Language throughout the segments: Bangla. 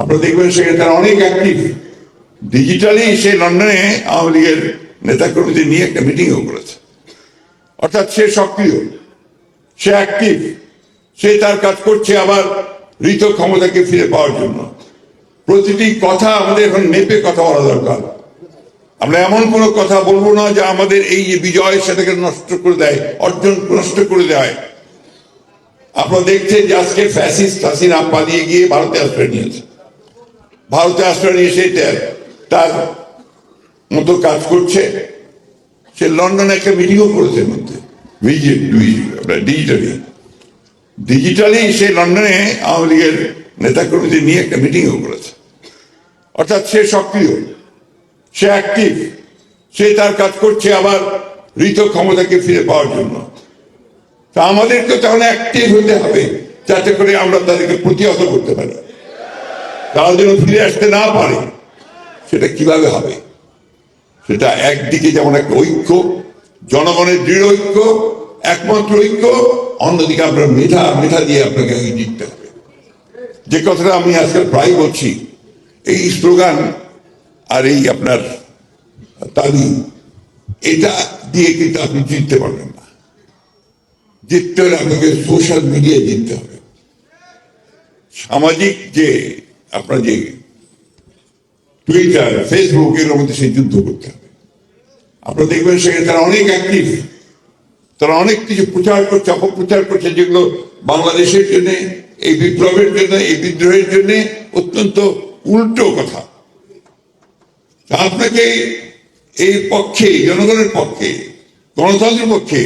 আপনারা দেখবেন সেখানে তারা অনেক অ্যাক্টিভ ডিজিটালি সে লন্ডনে আওয়ামী লীগের নেতাকর্মীদের নিয়ে একটা মিটিংও করেছে। অর্থাৎ সে সক্রিয়, সে অ্যাক্টিভ সে তার কাজ করছে আবার ঋত ক্ষমতাকে ফিরে পাওয়ার জন্য। প্রতিটি কথা আমাদের এখন মেপে কথা বলা দরকার। আমরা এমন কোনো কথা বলব না যে আমাদের এই যে বিজয় সেটাকে নষ্ট করে দেয়, অর্জন নষ্ট করে দেয়। আপনারা দেখছেন যে আজকে ফ্যাসিস্ট হাসিনা পালিয়ে গিয়ে ভারতে আশ্রয় নিয়েছে। ভারতে আশ্রয় নিয়ে সে তার- তার মতো কাজ করছে। সে লন্ডনে একটা মিটিংও করেছে মধ্যে। ডিজিটালি ডিজিটালি সে লন্ডনে আওয়ামী লীগের নেতাকর্মীদের নিয়ে একটা মিটিংও করেছে। অর্থাৎ সে সক্রিয়, সে অ্যাক্টিভ সে তার কাজ করছে আবার ঋত ক্ষমতাকে ফিরে পাওয়ার জন্য। তা আমাদেরকে তাহলে অ্যাক্টিভ হতে হবে, যাতে করে আমরা তাদেরকে প্রতিহত করতে পারি। তারা যেন ফিরে আসতে না পারে, সেটা কীভাবে হবে? সেটা একদিকে যেমন একটা ঐক্য, জনগণের দৃঢ় ঐক্য, একমাত্র ঐক্য, অন্যদিকে আপনার মেধা মেধা দিয়ে আপনাকে জিততে হবে। যে কথাটা আমি আজকাল প্রায় বলছি, এই স্লোগান আর এই আপনার তালি, এটা দিয়ে কিন্তু আপনি জিততে পারবেন না। জিততে হলে আপনাকে সোশ্যাল মিডিয়ায় জিততে হবে। সামাজিক যে আপনার যে টুইটার ফেসবুক এর মধ্যে সেই যুদ্ধ করতে হবে। আপনারা দেখবেন সেখানে তারা অনেক অ্যাক্টিভ তারা অনেক কিছু প্রচার করছে, অপপ্রচার করছে যেগুলো বাংলাদেশের জন্য, এই বিপ্লবের জন্য, এই বিদ্রোহের জন্য অত্যন্ত উল্টো কথা। আপনাকে এই পক্ষে, জনগণের পক্ষে, গণতন্ত্রের পক্ষে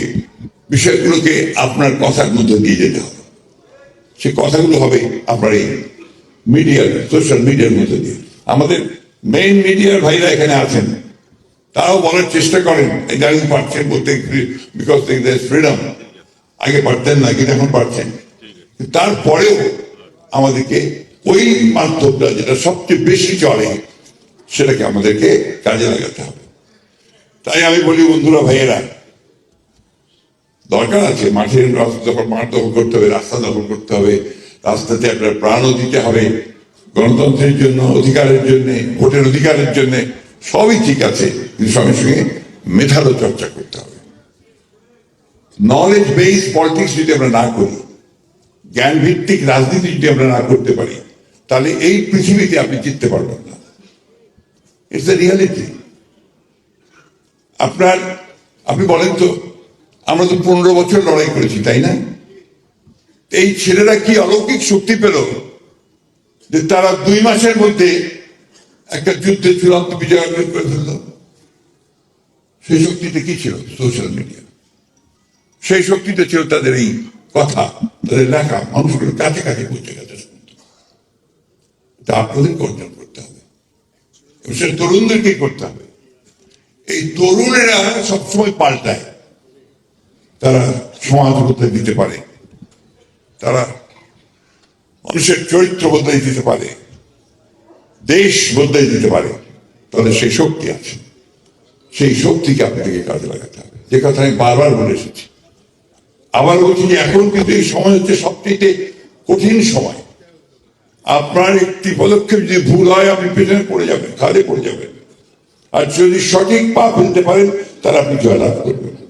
বিষয়গুলোকে আপনার কথার মধ্যে দিয়ে যেতে হবে। সে কথাগুলো হবে আপনার এই মিডিয়ার সোশ্যাল মিডিয়ার মধ্যে দিয়ে। আমাদের মেইন মিডিয়ার ভাইরা এখানে আছেন। তারাও বলার চেষ্টা করেন ইদানিং পারছেন বলতে বিকজ ফ্রিডম আগে পারতেন না, কিন্তু এখন পারছেন। তারপরেও আমাদেরকে ওই মাধ্যমটা যেটা সবচেয়ে বেশি চলে, সেটাকে আমাদেরকে কাজে লাগাতে হবে। তাই আমি বলি, বন্ধুরা, ভাইয়েরা, দরকার আছে মাঠের যখন মাঠ দখল করতে হবে, রাস্তা দখল করতে হবে রাস্তাতে আপনার প্রাণও দিতে হবে। গণতন্ত্রের জন্য, অধিকারের জন্য, ভোটের অধিকারের জন্য সবই ঠিক আছে। কিন্তু সঙ্গে সঙ্গে মেধারও চর্চা করতে হবে। নলেজ বেস পলিটিক্স যদি আমরা না করি জ্ঞান ভিত্তিক রাজনীতি যদি আমরা না করতে পারি, তাহলে এই পৃথিবীতে আপনি জিততে পারবেন না। ইটস দ্য রিয়ালিটি আপনার, আপনি বলেন তো, আমরা তো পনেরো বছর লড়াই করেছি, তাই না? এই ছেলেরা কি অলৌকিক শক্তি পেল? যে তারা দুই মাসের মধ্যে একটা যুদ্ধে চূড়ান্ত বিজয় অর্জন করে ফেলল। সেই শক্তিটা কি ছিল? সোশ্যাল মিডিয়া সেই শক্তিটা ছিল তাদের এই কথা, তাদের লেখা, মানুষগুলো কাছে কাছে পৌঁছে গেছে। তা আপনাদেরকে অর্জন করতে হবে। সেটা তরুণদেরকেই করতে হবে। এই তরুণেরা সবসময় পাল্টায়। তারা সমাজ দিতে পারে। তারা মানুষের চরিত্র বদলে দিতে পারে, দেশ বদলে দিতে পারে, তাদের সেই শক্তি আছে। সেই শক্তিকে আপনাদেরকে কাজে লাগাতে হবে। যে কথা আমি বারবার বলে এসেছি। আবার বলছি যে এখন কিন্তু এই সময় হচ্ছে সবচেয়ে কঠিন সময়। আপনার একটি পদক্ষেপ যদি ভুল হয়, আপনি পেছনে পড়ে যাবেন খাদে পড়ে যাবেন। আর যদি সঠিক পা ফেলতে পারেন, তাহলে আপনি জয়লাভ করবেন।